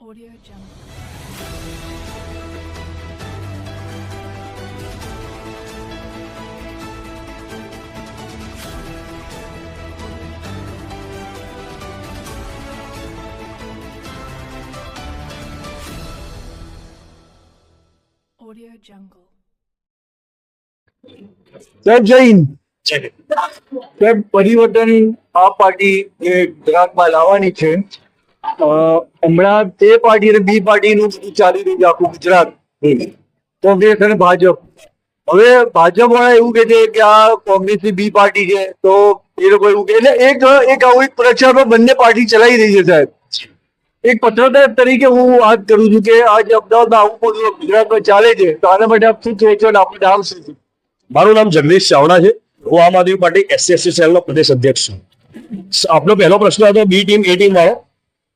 Audio Jungle. Audio Jungle. જય હિન્દ પરિવર્તન આ પાર્ટી જે ગુજરાતમાં લાવવાની છે હમણાં તે પાર્ટી અને બી પાર્ટીનું બધું ચાલી રહ્યું છે આખું ગુજરાત. કોંગ્રેસ અને ભાજપ. હવે ભાજપ વાળા એવું કે છે કે આ કોંગ્રેસની બી પાર્ટી છે તો એ લોકો એવું કે એટલે એક એક આવું એક પ્રચારમાં બંને પાર્ટી ચલાવી રહી છે સાહેબ. એક પત્રકાર તરીકે હું વાત કરું છું કે આજે અમદાવાદમાં આવું બધું ગુજરાતમાં ચાલે છે તો આના માટે આપ શું કહે છો અને આપણું નામ શું છે? મારું નામ જગદીશ ચાવડા છે. હું Aam Aadmi party SC cell સેલનો પ્રદેશ અધ્યક્ષ છું. આપનો પહેલો પ્રશ્ન હતો બી ટીમ એ ટીમ વાળો.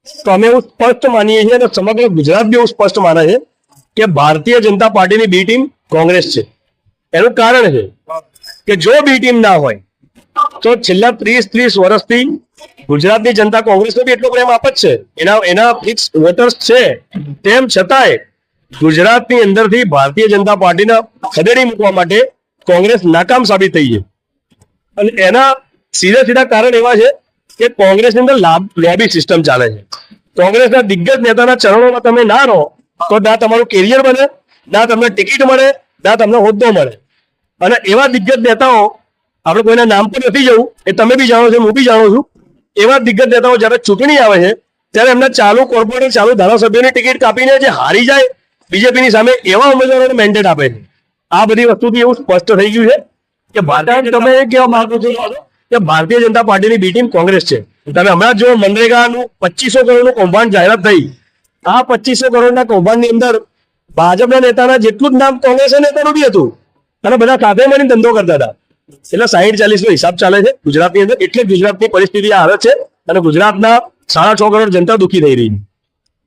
તો અમે એવું સ્પષ્ટ માનીએ છીએ અને સમગ્ર ગુજરાત બી એવું સ્પષ્ટ માને છે કે ભારતીય જનતા પાર્ટીની બી ટીમ કોંગ્રેસ છે. એનું કારણ છે કે જો બી ટીમ ના હોય, તો છેલ્લા ત્રીસ ત્રીસ વર્ષથી ગુજરાતની જનતા કોંગ્રેસને બી એટલો પ્રેમ આપે છે. એના એના ફિક્સ વોટર્સ છે. તેમ છતાંય ગુજરાતની અંદરથી ભારતીય જનતા પાર્ટીના ખદેડી મૂકવા માટે કોંગ્રેસ નાકામ સાબિત થઈ છે. અને એના સીધા સીધા કારણ એવા છે કે કોંગ્રેસની અંદર લાભ લેબી સિસ્ટમ ચાલે છે. કોંગ્રેસના દિગ્ગજ નેતાના ચરણોમાં તમે ના રહો તો ના તમારું કેરિયર બને ના તમને ટિકિટ મળે ના તમને હોદ્દો મળે. અને એવા દિગ્ગજ નેતાઓ આપણે કોઈના નામ પર નથી જવું એ તમે બી જાણો છો હું બી જાણું છું એવા દિગ્ગજ નેતાઓ જ્યારે ચૂંટણી આવે છે ત્યારે એમના ચાલુ કોર્પોરેટર ચાલુ ધારાસભ્યોની ટિકિટ કાપીને જે હારી જાય બીજેપીની સામે એવા ઉમેદવારોને મેન્ડેટ આપે છે. આ બધી વસ્તુથી એવું સ્પષ્ટ થઈ ગયું છે કે તમે કહેવા માંગો છો કે ભારતીય જનતા પાર્ટીની બી ટીમ કોંગ્રેસ છે. તમે હમણાં જો મનરેગાનું પચીસો કરોડનું કૌભાંડ જાહેરાત થઈ. આ પચીસો કરોડના કૌભાંડની અંદર ભાજપના નેતાના જેટલું જ નામ કોંગ્રેસ નેતાનું બી હતું. અને બધા સાથે મળીને ધંધો કરતા હતા. એટલે સાહીઠ ચાલીસ નો હિસાબ ચાલે છે. ગુજરાતની અંદર એટલે ગુજરાતની પરિસ્થિતિ આવે છે. અને ગુજરાતના સાડા છ કરોડ જનતા દુઃખી થઈ રહી છે.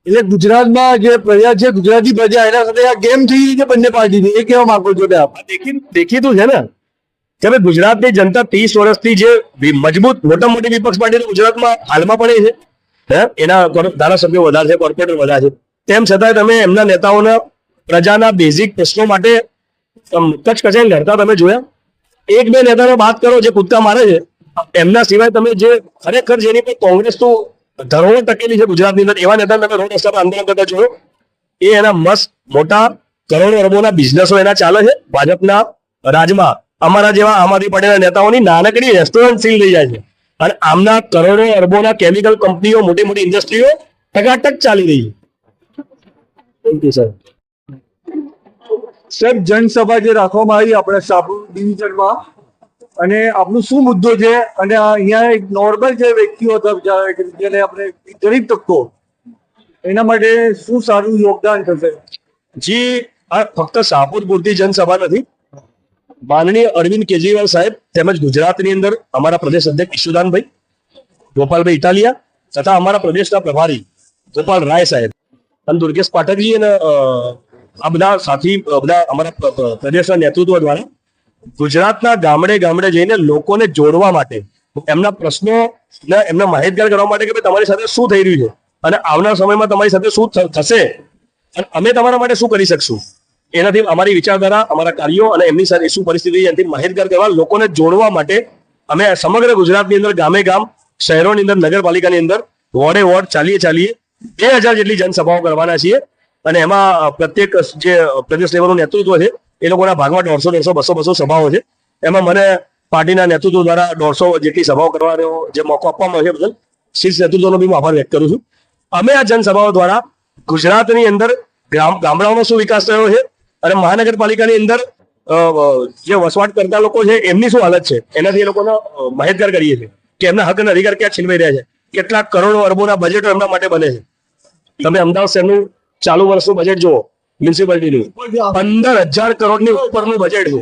એટલે ગુજરાતમાં જે પ્રજા છે ગુજરાતી પ્રજા એના સાથે આ ગેમ થઈ રહી છે બંને પાર્ટીની. એ કેવા માંગો છો દેખી દેખીતું છે ને. ભાઈ ગુજરાતની જનતા ત્રીસ વર્ષથી જે મજબૂત મોટા મોટી વિપક્ષ પાર્ટી ગુજરાતમાં હાલમાં પણ છે. એના ધારાસભ્યો વધારે છે કોર્પોરેટર વધારે છે. તેમ છતાંય તમે એમના નેતાઓના પ્રજાના બેઝિક પ્રશ્નો માટે કચ્છ કચ કચાઈને લડતા તમે જોયા. એક બે નેતાને વાત કરો જે કૂદકા મારે છે. એમના સિવાય તમે જે ખરેખર જેની પર કોંગ્રેસ તો ધરોહર ટકેલી છે ગુજરાતની અંદર, એવા નેતા તમે રોડ રસ્તા પર આંદોલન કરતા જોયો. એ એના મસ્ત મોટા કરોડો અરબોના બિઝનેસો એના ચાલે છે. ભાજપના રાજમાં અમારા જેવા આમ આદમી પાર્ટીના નેતાઓની નાનકડી રેસ્ટોરન્ટ સીલ થઈ જાય છે. અને આમના કરોડો અરબોના કેમિકલ કંપનીઓ મોટી મોટી ઇન્ડસ્ટ્રીઓ ટકાટક ચાલી રહી છે. થેન્ક યુ સર સાહેબ જનસભા જે રાખવામાં આવી આપણે સાબુ ડિવિઝનમાં અને આપણું શું મુદ્દો છે? અને અહીંયા એક નોર્મલ જે વ્યક્તિઓ હતા જેને આપણે ગરીબ તબક્કો એના માટે શું સારું યોગદાન થશે? જી આ ફક્ત સાપુર પૂરતી જનસભા નથી. માનનીય અરવિંદ કેજરીવાલ સાહેબ તેમજ ગુજરાતની અંદર અમારા પ્રદેશ અધ્યક્ષ ઈશુદાનભાઈ, ગોપાલભાઈ ઇટાલિયા તથા અમારા પ્રદેશના પ્રભારી ગોપાલ રાય સાહેબ. અને દુર્ગેશ પાઠકજી અને આ બધા સાથી બધા અમારા પ્ર- પ્ર- પ્રદેશના નેતૃત્વ દ્વારા ગુજરાતના ગામડે ગામડે જઈને લોકોને જોડવા માટે એમના પ્રશ્નો એમને માહિતગાર કરવા માટે કે ભાઈ તમારી સાથે શું થઈ રહ્યું છે? અને આવનાર સમયમાં તમારી સાથે શું થશે? અને અમે તમારા માટે શું કરી શકશું? એનાથી અમારી વિચારધારા, અમારા કાર્યો અને એમની સાથે શું પરિસ્થિતિ છે એનાથી માહિતગાર કરવા લોકોને જોડવા માટે અમે સમગ્ર ગુજરાતની અંદર ગામે ગામ, શહેરોની અંદર, નગરપાલિકાની અંદર, વોર્ડે વોર્ડ ચાલીએ ચાલીએ બે હજાર જેટલી જનસભાઓ કરવાના છીએ. અને એમાં પ્રત્યેક જે પ્રદેશ લેવલનું નેતૃત્વ છે, એ લોકોના ભાગમાં દોઢસો દોઢસો, બસો બસો સભાઓ છે. એમાં મને પાર્ટીના નેતૃત્વ દ્વારા દોઢસો જેટલી સભાઓ કરવાનો જે મોકો આપવામાં આવ્યો બદલ શીર્ષ નેતૃત્વનો બી હું આભાર વ્યક્ત કરું છું. અમે આ જનસભાઓ દ્વારા ગુજરાતની અંદર ગામ, ગામડાઓનો શું વિકાસ થયો છે અને મહાનગરપાલિકાની અંદર જે વસવાટ કરતા લોકો છે એમની શું હાલત છે? એનાથી એ લોકોને માહિતગાર કરીએ છીએ કે એમના હક અને અધિકાર ક્યાં છીનવાઈ રહ્યા છે? કેટલા કરોડો અરબોના બજેટો એમના માટે બને છે. તમે અમદાવાદ શહેરનું ચાલુ વર્ષનું બજેટ જુઓ મ્યુનિસિપાલિટીનું પંદર હજાર કરોડની ઉપરનું બજેટ છે.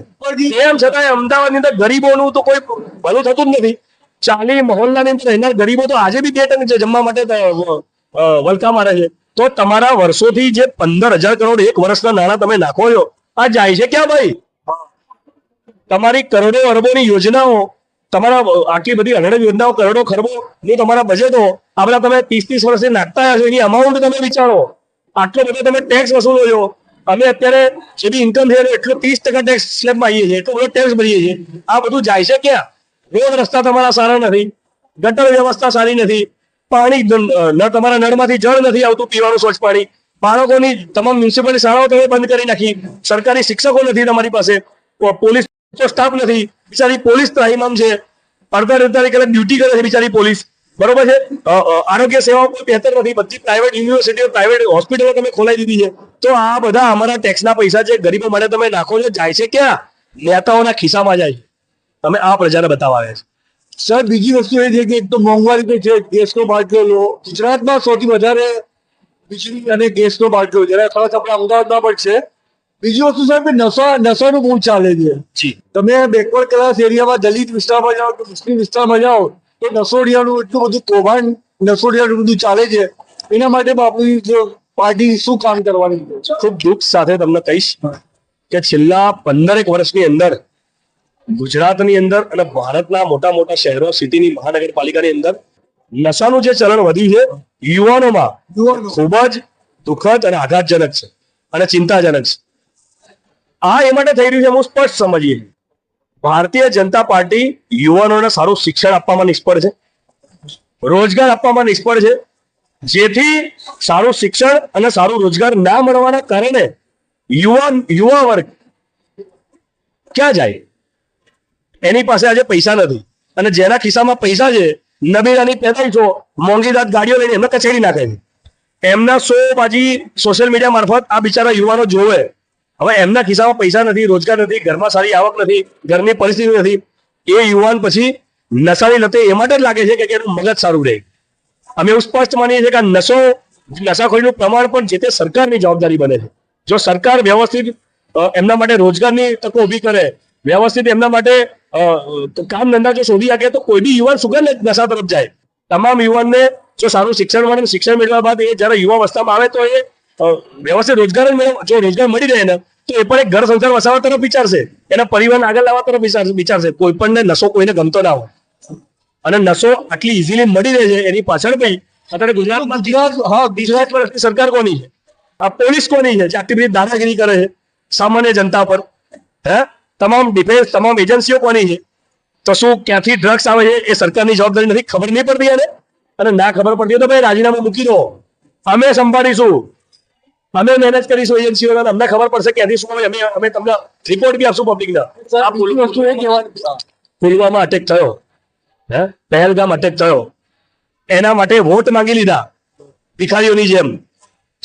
એમ છતાં અમદાવાદની અંદર ગરીબોનું તો કોઈ ભલું થતું જ નથી. ચાલી મહોલ્લાની અંદર રહેનાર ગરીબો તો આજે બી બે ટન છે જમવા માટે વલકા મારે છે. તો તમારા વર્ષોથી જે પંદર હજાર કરોડ એક વર્ષના નાણાં તમે નાખો છો, આ જાય છે ક્યાં ભાઈ? તમારી કરોડો અરબોની યોજનાઓ, તમારા આટલી બધી અઢળક યોજનાઓ, કરોડો ખરબો ની તમારા બજેટો આપણા તમે ત્રીસ ત્રીસ વર્ષથી નાખતા છો, એની અમાઉન્ટ તમે વિચારો. આટલો બધો તમે ટેક્સ વસૂલો છો. અમે અત્યારે જે બી ઇન્કમ છે એટલો ત્રીસ ટકા ટેક્સ સ્લેબમાં આવીએ છીએ, એટલો બધો ટેક્સ ભરીએ છીએ. આ બધું જાય છે ક્યાં? રોડ રસ્તા તમારા સારા નથી. ગટર વ્યવસ્થા સારી નથી. પાણી તમારા નળમાંથી જળ નથી આવતું પીવાનું સ્વચ્છ પાણી. બાળકોની તમામ મ્યુનિસિપાલિટી શાળાઓ તમે બંધ કરી નાખી. સરકારી શિક્ષકો નથી તમારી પાસે. પોલીસ સ્ટાફ નથી. બિચારી પોલીસ ત્રાહિમામ છે. અડધા અડધા કલાક ડ્યુટી કરે છે બિચારી પોલીસ. બરોબર છે? આરોગ્ય સેવાઓ કોઈ બહેતર નથી. બધી પ્રાઇવેટ યુનિવર્સિટીઓ પ્રાઇવેટ હોસ્પિટલો તમે ખોલાવી દીધી છે. તો આ બધા અમારા ટેક્સના પૈસા છે. ગરીબો માટે તમે નાખો છો. જાય છે ક્યાં? નેતાઓના ખિસ્સામાં જાય છે. તમે આ પ્રજાને બતાવવા આવ્યા છે. સાહેબ બીજી વસ્તુ એ છે કે એક તો મોંઘવારી તો છે ગેસનો બાટલો ગુજરાતમાં સૌથી વધારે વીજળી અને ગેસનો બાટલો જરા ખાસ આપણા અમદાવાદમાં પણ છે. બીજી વસ્તુ સાહેબ કે નશા નશાનું બહુ ચાલે છે. તમે બેકવર્ડ ક્લાસ એરિયામાં દલિત વિસ્તારમાં જાઓ કે મુસ્લિમ વિસ્તારમાં જાઓ તો નસોડિયાનું એટલું બધું કૌભાંડ નસોડિયાનું બધું ચાલે છે. એના માટે બાપુજી પાર્ટી શું કામ કરવાની ખૂબ દુઃખ સાથે તમને કહીશ કે છેલ્લા પંદરેક વર્ષની અંદર ગુજરાતની અંદર અને ભારતના મોટા મોટા શહેરો સિટીની મહાનગરપાલિકાની અંદર નશાનું જે ચલણ વધ્યું છે યુવાનોમાં ખૂબ જ દુઃખદ અને આઘાતજનક છે અને ચિંતાજનક છે. આ એ માટે થઈ રહ્યું છે હું સ્પષ્ટ સમજીએ. ભારતીય જનતા પાર્ટી યુવાનોને સારું શિક્ષણ આપવામાં નિષ્ફળ છે રોજગાર આપવામાં નિષ્ફળ છે જેથી સારું શિક્ષણ અને સારું રોજગાર ના મળવાના કારણે યુવાન યુવા વર્ગ ક્યાં જાય? એની પાસે આજે પૈસા નથી. અને જેના ખિસ્સામાં પૈસા છે, નબીરાની પેદાઈશો મોંઘીદાત ગાડીઓ લઈને એમને કચેડી નાખે છે. એમના સો પાછી સોશિયલ મીડિયા મારફત આ બિચારા યુવાનો જોવે. હવે એમના ખિસ્સામાં પૈસા નથી, રોજગાર નથી, ઘરમાં સારી આવક નથી, ઘરની પરિસ્થિતિ નથી. એ યુવાન પછી નશાની લતે એ માટે જ લાગે છે કે એનું મગજ સારું રહે. અમે એવું સ્પષ્ટ માનીએ છીએ કે આ નશો, નશાખોરીનું પ્રમાણ પણ જે તે સરકારની જવાબદારી બને છે. જો સરકાર વ્યવસ્થિત એમના માટે રોજગારની તકો ઊભી કરે, વ્યવસ્થિત એમના માટે કામ ધંધા જો શોધી શકે તો કોઈ બી યુવાન સુગંધ નશા તરફ જાય. તમામ યુવાનને જો સારું શિક્ષણ મળે શિક્ષણ મેળવ્યા બાદ એ જ્યારે યુવા અવસ્થામાં આવે તો એ વ્યવસ્થિત રોજગાર જ રોજગાર મળી રહે ને તો એ પણ એક ઘર સંસાર વસાવવા તરફ વિચારશે. એના પરિવારને આગળ લાવવા તરફ વિચારશે. કોઈ પણ નશો કોઈને ગમતો ના હોય. અને નશો આટલી ઇઝીલી મળી રહે છે, એની પાછળ ભાઈ અત્યારે ગુજરાતમાં ગુજરાત, હા, ગુજરાત વર્ષની સરકાર કોની છે? આ પોલીસ કોની છે, જે આટલી બધી દાદાગીરી કરે છે? સામાન્ય જનતા પર, હે? તમામ ડિફેન્સ તમામ એજન્સીઓ કોની છે? તો શું ક્યાંથી ડ્રગ્સ આવે છે એ સરકારની જવાબદારી નથી? ખબર નહીં પડતી એને? અને ના ખબર પડતી તો ભાઈ રાજીનામું મૂકી દો. અમે સંભાળીશું. અમે મેનેજ કરીશું એજન્સીઓ અમને ખબર પડશે ક્યાંથી શું આવે. અમે અમે તમને રિપોર્ટ બી આપશું પબ્લિકને આ વસ્તુ એ કહેવાની પુલવામા અટેક થયો. હે? પહેલગામ અટેક થયો. એના માટે વોટ માંગી લીધા. ભિખારીઓની જેમ.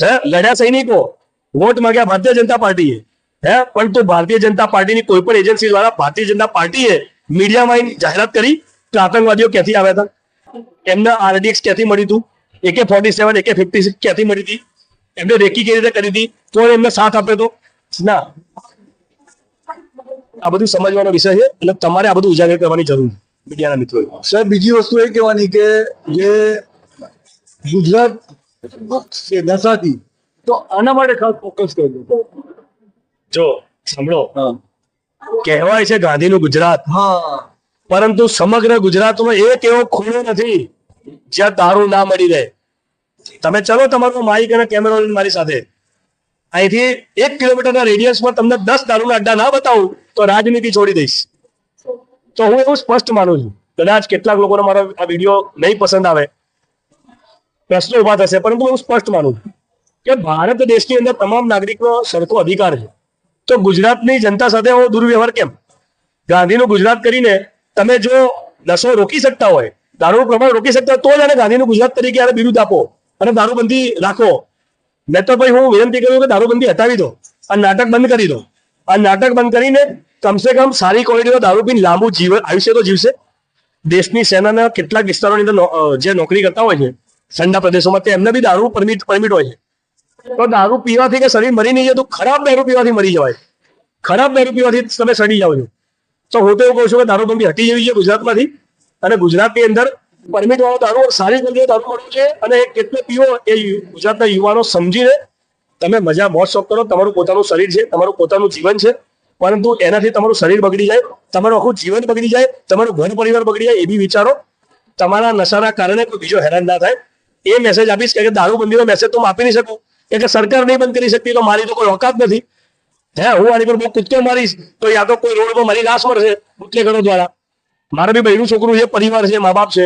હે? લડ્યા સૈનિકો. વોટ માંગ્યા ભારતીય જનતા પાર્ટીએ. હે? પણ તો ભારતીય જનતા પાર્ટીની કોઈ પણ એજન્સી દ્વારા ભારતીય જનતા પાર્ટીએ મીડિયામાં જાહેરાત કરી કે આતંકવાદીઓ ક્યાંથી આવ્યા હતા? એમને આરડીએક્સ ક્યાંથી મળી હતું એકે ફોર્ટી સેવન એકે ફિફ્ટી સિક્સ ક્યાંથી મળી હતી એમને રેકી કેવી રીતે કરી હતી કોણ એમને સાથ આપ્યો હતો ના. આ બધું સમજવાનો વિષય છે અને તમારે આ બધું ઉજાગર કરવાની જરૂર મીડિયાના મિત્રો સાહેબ, બીજી વસ્તુ એ કહેવાની કે જે ગુજરાત નશાથી તો આના માટે ખાસ ફોકસ કરજો. જો સાંભળો. કહેવાય છે ગાંધીનું ગુજરાત. હા. પરંતુ સમગ્ર ગુજરાતમાં એક એવો ખૂણો નથી જ્યાં દારૂ ના મળી રહે. તમે ચલો તમારો માઇક અને કેમેરો મારી સાથે. અહીંથી એક કિલોમીટરના રેડિયસમાં તમને દસ દારૂના અડ્ડા ના બતાવું તો રાજનીતિ છોડી દઈશ. તો હું એવું સ્પષ્ટ માનું છું. કદાચ કેટલાક લોકોને મારો આ વીડિયો નહીં પસંદ આવે. પ્રશ્નો ઊભા થશે પરંતુ હું સ્પષ્ટ માનું છું કે ભારત દેશની અંદર તમામ નાગરિકનો સરખો અધિકાર છે. તો ગુજરાતની જનતા સાથે આવો દુર્વ્યવહાર કેમ? ગાંધીનું ગુજરાત કરીને તમે જો નશો રોકી શકતા હોય, દારૂનું પ્રમાણ રોકી શકતા હોય, તો જ આને ગાંધીનું ગુજરાત તરીકે આને બિરુદ આપો અને દારૂબંધી રાખો. નહીં તો ભાઈ હું વિનંતી કરું કે દારૂબંધી હટાવી દો, આ નાટક બંધ કરી દો. આ નાટક બંધ કરીને કમસે કમ સારી ક્વોલિટીનો દારૂ પીને લાંબુ જીવન આયુષ્ય તો જીવશે. દેશની સેનાના કેટલાક વિસ્તારોની અંદર જે નોકરી કરતા હોય છે ઠંડા પ્રદેશોમાં તે એમને બી દારૂ પરમિટ પરમિટ હોય છે. તો દારૂ પીવાથી કે શરીર મરી નહીં જતું ખરાબ દારૂ પીવાથી મરી જવાય. ખરાબ દારૂ પીવાથી તમે સડી જાઓ છો. તો હું તો એવું કહું છું કે દારૂબંધી હટી જવી છે ગુજરાતમાંથી અને ગુજરાતની અંદર પરમિટ વાળો દારૂ સારી ક્વોલિટીનો દારૂ મળ્યું છે અને કેટલો પીવો એ ગુજરાતના યુવાનો સમજીને તમે મજા મોજ શોખ કરો, તમારું પોતાનું શરીર છે, તમારું પોતાનું જીવન છે, પરંતુ એનાથી તમારું શરીર બગડી જાય, તમારું આખું જીવન બગડી જાય, તમારું ઘર પરિવાર બગડી જાય એ બી વિચારો. તમારા નશાના કારણે કોઈ બીજો હેરાન ના થાય. એ મેસેજ આપીશ કે દારૂબંધીનો મેસેજ તો હું આપી નહીં શકું. એટલે સરકાર નહીં બંધ કરી શકતી, તો મારી તો કોઈ ઓકાત નથી. હે, હું આની પર બહુ કૂદકો મારીશ, તો યા તો કોઈ રોડ પર મારી લાશ મળશે બુટલેગરો દ્વારા. મારે બી બહેનું છોકરું છે, પરિવાર છે, મા બાપ છે.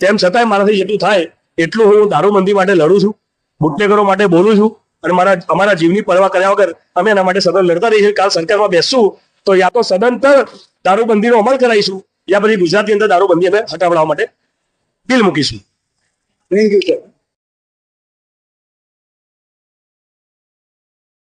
તેમ છતાંય મારાથી જેટલું થાય, એટલું હું દારૂબંધી માટે લડું છું, બુટલેગરો માટે બોલું છું, અને મારા, અમારા જીવની પરવા કર્યા વગર અમે એના માટે સદન લડતા રહીશું કાલ સરકારમાં બેસશું, તો યા તો સદંતર દારૂબંધીનો અમલ કરાવીશું, યા પછી ગુજરાતની અંદર દારૂબંધી અમે હટાવડાવવા માટે બિલ મૂકીશું. Thank you sir